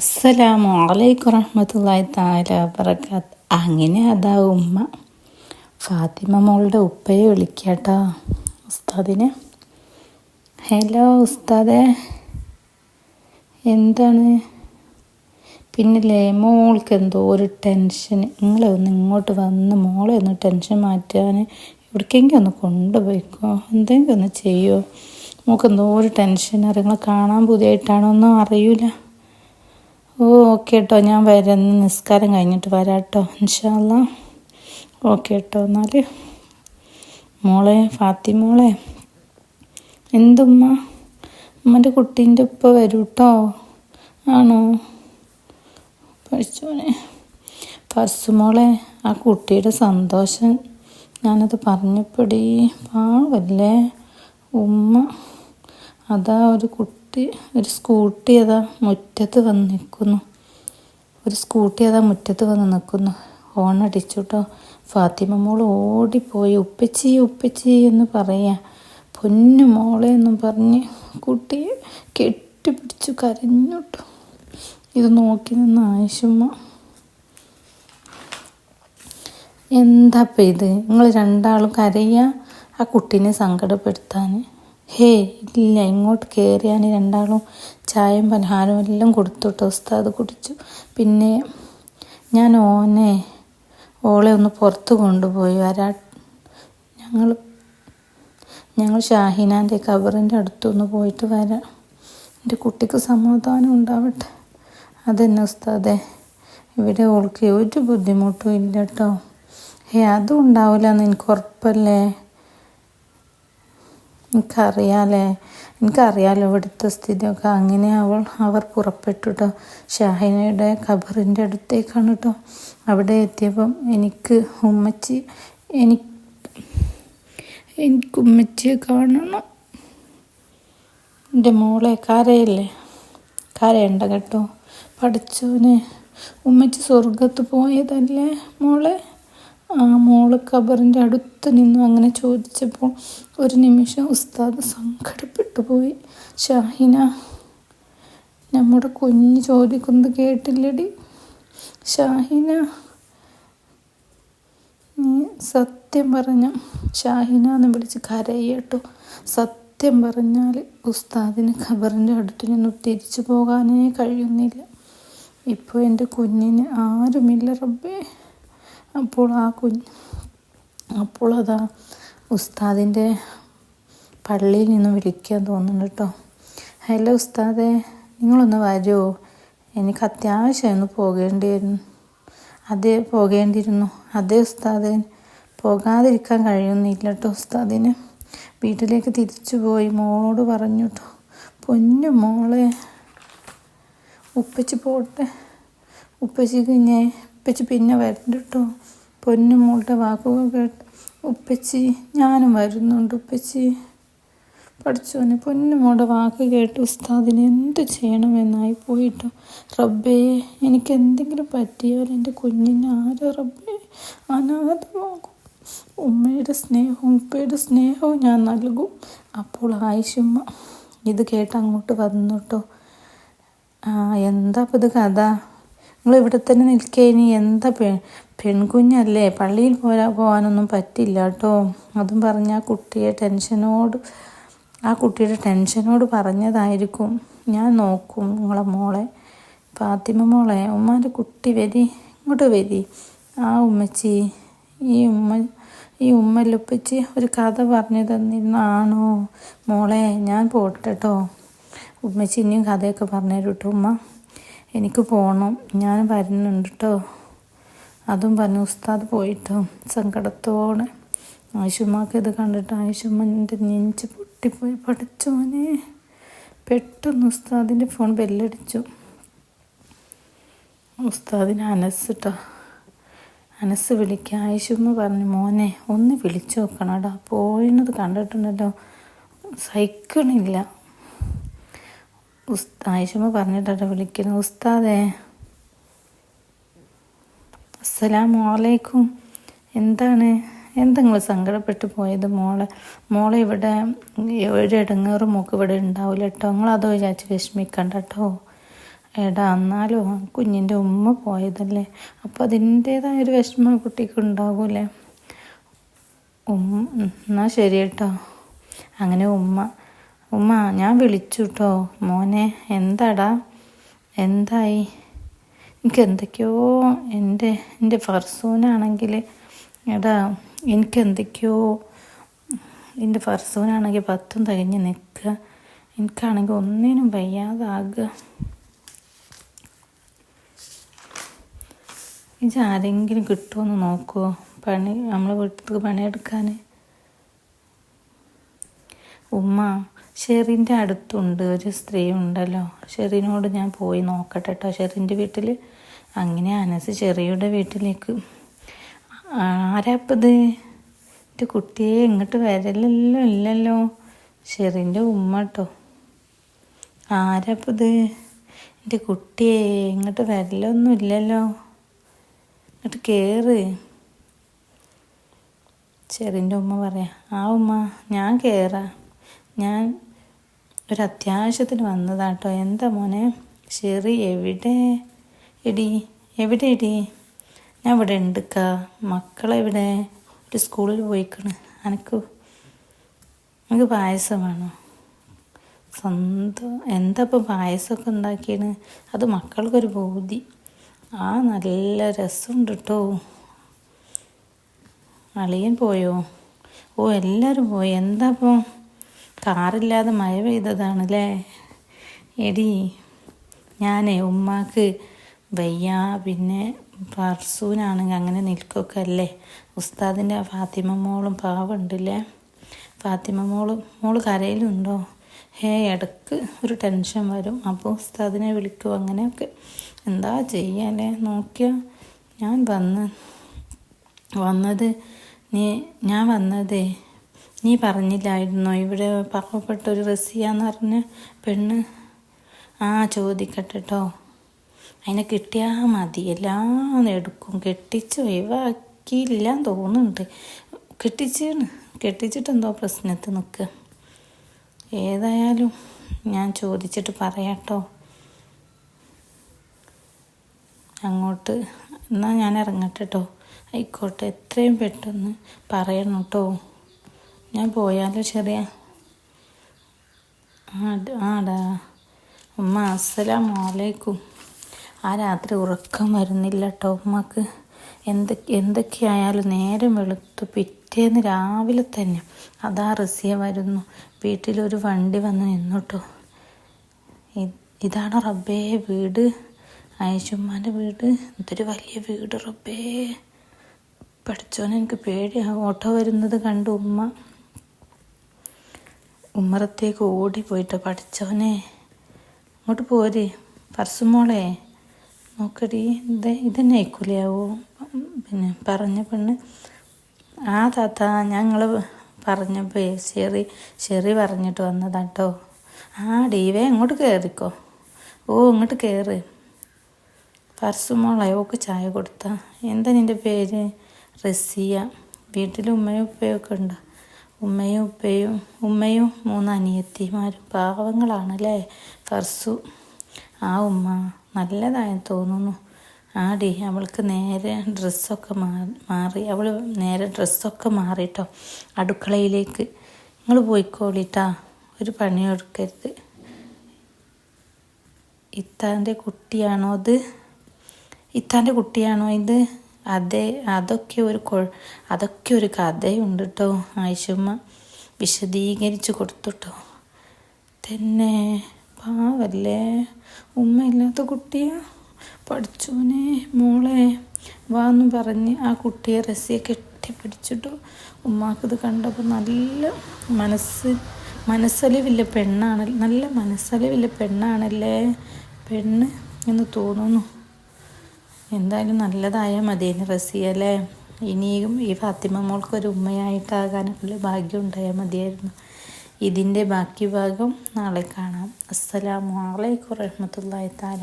അസ്സലാമു അലൈക്കും റഹ്മത്തുള്ളാഹി താല വബറകാത്ത്. അങ്ങനെ അതാ ഉമ്മ. ഫാത്തിമ മോളുടെ ഉപ്പയെ വിളിക്കാട്ടോ. ഉസ്താദിനെ. ഹലോ ഉസ്താദേ. എന്താണ്? പിന്നില്ലേ മോൾക്ക് എന്തോ ഒരു ടെൻഷൻ നിങ്ങളെ ഒന്ന് ഇങ്ങോട്ട് വന്ന് മോളെ ഒന്ന് ടെൻഷൻ മാറ്റാൻ എവിടേക്കെങ്കിലും ഒന്ന് കൊണ്ടുപോയിക്കോ. എന്തെങ്കിലും ഒന്ന് ചെയ്യുമോ മോൾക്ക് എന്തോ ഒരു ടെൻഷൻ. നിങ്ങളെ കാണാൻ പുതിയതായിട്ടാണോ ഒന്നും അറിയില്ല ഓ ഓക്കെ കേട്ടോ ഞാൻ വരുന്ന നിസ്കാരം കഴിഞ്ഞിട്ട് വരാം കേട്ടോ ഇൻഷാല്ല ഓക്കെ കേട്ടോ എന്നാൽ മോളെ ഫാത്തിമോളെ എന്തുമ്മ? അമ്മന്റെ കുട്ടീന്റെ ഉപ്പ വരൂ കേട്ടോ ആണോ? പഠിച്ചോനെ. പർസുമോളെ ആ കുട്ടിയുടെ സന്തോഷം ഞാനത് പറഞ്ഞപ്പോഴേ പാവല്ലേ? ഉമ്മ അതാ ഒരു കുട്ടി ഒരു സ്കൂട്ടി അതാ മുറ്റത്ത് വന്ന് നിൽക്കുന്നു ഒരു സ്കൂട്ടി അതാ മുറ്റത്ത് വന്ന് നിൽക്കുന്നു ഹോൺ അടിച്ചു കേട്ടോ ഫാത്തിമ മോൾ ഓടിപ്പോയി. ഉപ്പച്ചി ഉപ്പച്ചി എന്ന് പറയാ. പൊന്നു മോളെ എന്നും പറഞ്ഞ് കുട്ടിയെ കെട്ടിപ്പിടിച്ചു കരഞ്ഞുട്ടു. ഇത് നോക്കി നിന്ന് ആയിഷുമ്മ. എന്താപ്പം ഇത്? നിങ്ങൾ രണ്ടാളും കരയുക ആ കുട്ടീനെ സങ്കടപ്പെടുത്താൻ ഹേ ഇല്ല ഇങ്ങോട്ട് കയറിയാൻ രണ്ടാളും ചായയും പലഹാരവും എല്ലാം കൊടുത്തു കേട്ടോ ഉസ്താദ് കുടിച്ചു. പിന്നെ ഞാൻ ഓനെ ഓളെ ഒന്ന് പുറത്ത് കൊണ്ടുപോയി വരാ ഞങ്ങൾ ഞങ്ങൾ ഷാഹിനാന്റെ കബറിന്റെ അടുത്തൊന്ന് പോയിട്ട് വരാം. എന്റെ കുട്ടിക്ക് സമാധാനം ഉണ്ടാവട്ടെ. അതെന്നെ ഉസ്താദെ ഇവിടെ ഓൾക്ക് ഒരു ബുദ്ധിമുട്ടും ഇല്ല കേട്ടോ ഏ അതും ഉണ്ടാവില്ല എന്ന് എനിക്ക് ഉറപ്പല്ലേ? എനിക്കറിയാലേ. എനിക്കറിയാലോ ഇവിടുത്തെ സ്ഥിതിയൊക്കെ. അങ്ങനെ അവൾ അവർ പുറപ്പെട്ടു കേട്ടോ ഷാഹിനയുടെ ഖബറിന്റെ അടുത്തേക്കാണ് കേട്ടോ അവിടെ എത്തിയപ്പം എനിക്ക് ഉമ്മച്ചി എനിക്ക് എനിക്ക് ഉമ്മച്ചിയെ കാണണം. എന്റെ മോളെ കരയല്ലേ? കരയണ്ട കേട്ടോ. പഠിച്ചോനെ ഉമ്മച്ചി സ്വർഗത്ത് പോയതല്ലേ മോളെ? ആ മോൾ ഖബറിന്റെ അടുത്ത് നിന്നു അങ്ങനെ ചോദിച്ചപ്പോൾ ഒരു നിമിഷം ഉസ്താദ് സങ്കടപ്പെട്ടു പോയി. ഷാഹിന നമ്മുടെ കുഞ്ഞ് ചോദിക്കുന്നത് കേട്ടില്ലടി. ഷാഹിന നീ സത്യം പറഞ്ഞ ഷാഹിന എന്ന് വിളിച്ച് കരയട്ടോ. സത്യം പറഞ്ഞാൽ ഉസ്താദിന് ഖബറിന്റെ അടുത്ത് നിന്ന് തിരിച്ചു പോകാനേ കഴിയുന്നില്ല. ഇപ്പോൾ എന്റെ കുഞ്ഞിന് ആരുമില്ല റബ്ബേ. അപ്പോൾ ആ കുഞ്ഞ് അപ്പോൾ അതാ ഉസ്താദിന്റെ പള്ളിയിൽ നിന്ന് വിളിക്കാൻ തോന്നുന്നു കേട്ടോ. ഹലോ ഉസ്താദെ നിങ്ങളൊന്ന് വരുമോ എനിക്ക് അത്യാവശ്യം ഒന്ന് പോകേണ്ടിയിരുന്നു. അതേ പോകേണ്ടിയിരുന്നു. അതേ ഉസ്താദെ പോകാതിരിക്കാൻ കഴിയുന്നില്ല കേട്ടോ ഉസ്താദിന്. വീട്ടിലേക്ക് തിരിച്ചു പോയി മോളോട് പറഞ്ഞു കേട്ടോ. പൊന്നു മോളെ ഉപ്പച്ചി പോട്ടെ. ഉപ്പച്ചിക്ക് ഞാൻ ഉപ്പച്ചി പിന്നെ വരണ്ട കേട്ടോ. പൊന്നു മോളുടെ വാക്കുകൾ കേട്ട് ഉപ്പച്ചി ഞാനും വരുന്നുണ്ട് ഉപ്പച്ചി. പഠിച്ചോനെ പൊന്നുമോളുടെ വാക്ക് കേട്ട് ഉസ്താദിന് എന്ത് ചെയ്യണമെന്നായി പോയിട്ടോ? റബ്ബേ എനിക്ക് എന്തെങ്കിലും പറ്റിയാൽ എന്റെ കുഞ്ഞിന് ആരോ റബ്ബേ അനാഥമാകും ഉമ്മയുടെ സ്നേഹവും ഉപ്പയുടെ സ്നേഹവും ഞാൻ നൽകും. അപ്പോൾ ആയിഷുമ്മ ഇത് കേട്ട് അങ്ങോട്ട് വന്നു കേട്ടോ ആ എന്താ ഇത് കഥ? നിങ്ങൾ ഇവിടെ തന്നെ നിൽക്കേ ഇനി എന്താ പെ പെൺകുഞ്ഞല്ലേ? പള്ളിയിൽ പോരാ പോകാനൊന്നും പറ്റില്ല കേട്ടോ. അതും പറഞ്ഞ ആ കുട്ടിയെ ടെൻഷനോട് ആ കുട്ടിയുടെ ടെൻഷനോട് പറഞ്ഞതായിരിക്കും. ഞാൻ നോക്കും നിങ്ങളെ മോളെ ഫാത്തിമ മോളെ ഉമ്മാന്റെ കുട്ടി വരി ഇങ്ങോട്ട് വരി. ആ ഉമ്മച്ചി ഈ ഉമ്മ ഈ ഉമ്മലൊപ്പിച്ച് ഒരു കഥ പറഞ്ഞു തന്നിരുന്നാണോ? മോളെ ഞാൻ പോട്ടെട്ടോ. ഉമ്മച്ചി ഇനിയും കഥയൊക്കെ പറഞ്ഞു കേട്ടോ ഉമ്മ. എനിക്ക് പോകണം ഞാൻ വരുന്നുണ്ട് കേട്ടോ അതും പറഞ്ഞു ഉസ്താദ് പോയിട്ടോ സങ്കടത്തോടെ ആയിഷുമ്മക്ക് ഇത് കണ്ടിട്ട് ആയിഷുമ്മന്റെ നെഞ്ച് പൊട്ടിപ്പോയി. പഠിച്ചോനെ പെട്ടെന്ന് ഉസ്താദിന്റെ ഫോൺ ബെല്ലടിച്ചു. ഉസ്താദിന് അനസ് കേട്ടോ അനസ് വിളിക്കുക ആയിഷുമ്മ പറഞ്ഞു മോനെ ഒന്ന് വിളിച്ചു നോക്കണടാ പോയിന്നത് കണ്ടിട്ടുണ്ടല്ലോ. സഹിക്കണില്ല. ഉസ് പറഞ്ഞിട്ടാണ് പറഞ്ഞിട്ടാ വിളിക്കുന്നത്. ഉസ്താദേ. അസ്സലാമു അലൈക്കും എന്താണ്? എന്താ നിങ്ങൾ സങ്കടപ്പെട്ട് പോയത് മോളെ? മോളെ ഇവിടെ ഒരു ഇടങ്ങേറ് മോക്ക് ഇവിടെ ഉണ്ടാവില്ല കേട്ടോ നിങ്ങൾ അതോ വിചാരിച്ച് വിഷമിക്കണ്ട കേട്ടോ എടാ എന്നാലും കുഞ്ഞിന്റെ ഉമ്മ പോയതല്ലേ? അപ്പോൾ അതിന്റേതായ ഒരു വിഷമം കുട്ടിക്ക് ഉണ്ടാകൂലേ ഉമ്മ എന്നാൽ ശരി കേട്ടോ അങ്ങനെ ഉമ്മ ഉമ്മ ഞാൻ വിളിച്ചു കേട്ടോ മോനെ എന്താടാ? എന്തായി? എനിക്ക് എന്തൊക്കെയോ എന്റെ എന്റെ ഫർസൂനാണെങ്കിൽ എടാ എനിക്ക് എന്തൊക്കെയോ എന്റെ ഫർസൂനാണെങ്കിൽ പത്തും തികഞ്ഞ് നിൽക്കുക എനിക്കാണെങ്കിൽ ഒന്നിനും വയ്യാതാകുക ഇത് ആരെങ്കിലും കിട്ടുമെന്ന് നോക്കുമോ പണി നമ്മളെ വീട്ടിൽ പണിയെടുക്കാൻ ഉമ്മ ഷെറിന്റെ അടുത്തുണ്ട് ഒരു സ്ത്രീ ഉണ്ടല്ലോ ഷെറിനോട് ഞാൻ പോയി നോക്കട്ടെ കേട്ടോ ഷെറിന്റെ വീട്ടിൽ അങ്ങനെ അനസ് ചെറിയുടെ വീട്ടിലേക്ക്. ആരാപ്പത്? എന്റെ കുട്ടിയെ ഇങ്ങോട്ട് വരലല്ലോ ഇല്ലല്ലോ. ഷെറിന്റെ ഉമ്മ കേട്ടോ ആരാപ്പത്? എന്റെ കുട്ടിയെ ഇങ്ങോട്ട് വരലൊന്നും ഇല്ലല്ലോ. ഇങ്ങോട്ട് കയറ് ചെറിന്റെ ഉമ്മ പറയാം ആ ഉമ്മ ഞാൻ കയറാം ഞാൻ ഒരു അത്യാവശ്യത്തിന് വന്നതാട്ടോ. എന്താ മോനെ? ശരി എവിടെ? എടി എവിടെ എടി? ഞാൻ ഇവിടെ ഉണ്ടക്ക. മക്കളെവിടെ? ഒരു സ്കൂളിൽ പോയിക്കണ്. എനിക്ക് എനിക്ക് പായസം വേണോ? സ്വന്തം എന്താ ഇപ്പം പായസമൊക്കെ ഉണ്ടാക്കിയാണ് അത് മക്കൾക്കൊരു ബോധി ആ നല്ല രസമുണ്ട് കേട്ടോ അളിയൻ പോയോ? ഓ എല്ലാവരും പോയി. എന്താ ഇപ്പോൾ കാറില്ലാതെ മഴ പെയ്തതാണല്ലേ? എടി ഞാനേ ഉമ്മാക്ക് വയ്യ പിന്നെ പർസൂനാണെങ്കിൽ അങ്ങനെ നിൽക്കൊക്കെ അല്ലേ ഉസ്താദിന്റെ ഫാത്തിമ മോളും പാവുണ്ടല്ലേ ഫാത്തിമ മോൾ മോൾ കരയിലുണ്ടോ? ഹേ ഇടയ്ക്ക് ഒരു ടെൻഷൻ വരും. അപ്പോൾ ഉസ്താദിനെ വിളിക്കും അങ്ങനെയൊക്കെ. എന്താ ചെയ്യാല്ലേ നോക്കിയാൽ ഞാൻ വന്ന് വന്നത് നീ ഞാൻ വന്നതേ നീ പറഞ്ഞില്ലായിരുന്നോ? ഇവിടെ പാവപ്പെട്ട ഒരു റസിയാന്ന് പറഞ്ഞ പെണ്ണ്. ആ ചോദിക്കട്ടെ കേട്ടോ അതിനെ കിട്ടിയാൽ മതി. എല്ലാം എടുക്കും. കെട്ടിച്ച് ഒഴിവാക്കിയില്ല തോന്നുന്നുണ്ട്. കെട്ടിച്ചാണ്. കെട്ടിച്ചിട്ട് എന്തോ പ്രശ്നത്തിൽ ഏതായാലും ഞാൻ ചോദിച്ചിട്ട് പറയാട്ടോ. അങ്ങോട്ട്. എന്നാൽ ഞാൻ ഇറങ്ങട്ടെട്ടോ. ആയിക്കോട്ടെ. എത്രയും പെട്ടെന്ന് പറയണം കേട്ടോ ഞാൻ പോയാലോ ചെറിയ. ആടാ ഉമ്മ അസ്സലാമലൈക്കും. ആ രാത്രി ഉറക്കം വരുന്നില്ല കേട്ടോ ഉമ്മക്ക്. എന്തൊക്കെ എന്തൊക്കെയായാലും നേരം വെളുത്തു പിറ്റേന്ന് രാവിലെ തന്നെ. അതാ റസിയ വരുന്നു. വീട്ടിലൊരു വണ്ടി വന്ന് നിന്നുട്ടോ. ഇതാണ് റബ്ബേ വീട്. ആയിഷുമ്മാന്റെ വീട്. ഇതൊരു വലിയ വീട് റബ്ബേ. പഠിച്ചോനെ എനിക്ക് പേടിയാണ് ഓട്ടോ വരുന്നത് കണ്ടു ഉമ്മ. ഉമ്മറത്തേക്ക് ഓടിപ്പോയിട്ട് പഠിച്ചവനെ. അങ്ങോട്ട് പോര്. പർസുമോളെ നോക്കടി ഇത് ഇതന്നെ ആയിക്കൂലയാവോ? പിന്നെ പറഞ്ഞ പെണ്ണ്. ആ താത്ത ഞങ്ങൾ പറഞ്ഞപ്പോൾ ഷെറി ഷെറി പറഞ്ഞിട്ട് വന്നതാട്ടോ ആ ഡീവേ അങ്ങോട്ട് കയറിക്കോ ഓ ഇങ്ങോട്ട് കയറ് പർസുമോളെ ഓക്ക് ചായ കൊടുത്ത. എന്താ നിന്റെ പേര്? റസിയ. വീട്ടിൽ ഉമ്മയും ഉപ്പയൊക്കെ ഉണ്ട്? ഉമ്മയും ഉപ്പയും ഉമ്മയും മൂന്ന് അനിയത്തിമാരും പാവങ്ങളാണല്ലേ? ഫർസു ആ ഉമ്മ നല്ലതായി തോന്നുന്നു. ആടി അവൾക്ക് നേരെ ഡ്രസ്സൊക്കെ മാറി അവൾ നേരെ ഡ്രസ്സൊക്കെ മാറിട്ടോ. അടുക്കളയിലേക്ക്. നിങ്ങൾ പോയിക്കോളിട്ടാ ഒരു പണി എടുക്കരുത് ഇത്താന്റെ കുട്ടിയാണോ അത് ഇത്താന്റെ കുട്ടിയാണോ ഇത്? അതെ അതൊക്കെ ഒരു കൊ അതൊക്കെ ഒരു കഥയുണ്ട് കേട്ടോ ആയിഷമ്മ. വിശദീകരിച്ച് കൊടുത്തുട്ടോ തന്നെ പാവല്ലേ? ഉമ്മയില്ലാത്ത കുട്ടിയാ? പഠിച്ചോനെ മോളെ. വാന്ന് പറഞ്ഞ് ആ കുട്ടിയെ റസിയെ കെട്ടിപ്പിടിച്ചിട്ടു ഉമ്മാക്കിത് കണ്ടപ്പോൾ നല്ല മനസ്സ് മനസ്സലിവില്ല പെണ്ണാണ് നല്ല മനസ്സലിവില്ല പെണ്ണാണല്ലേ? പെണ്ണ് എന്ന് തോന്നുന്നു. എന്തായാലും നല്ലതായാൽ മതിയെന്ന് റസിയല്ലേ ഇനിയും ഈ ഫാത്തിമ മോൾക്ക് ഒരു ഉമ്മയായിട്ടാകാനുള്ള ഭാഗ്യം ഉണ്ടായാൽ മതിയായിരുന്നു. ഇതിന്റെ ബാക്കി ഭാഗം നാളെ കാണാം. അസ്സലാമു അലൈക്കും വറഹമത്തല്ലാഹി താല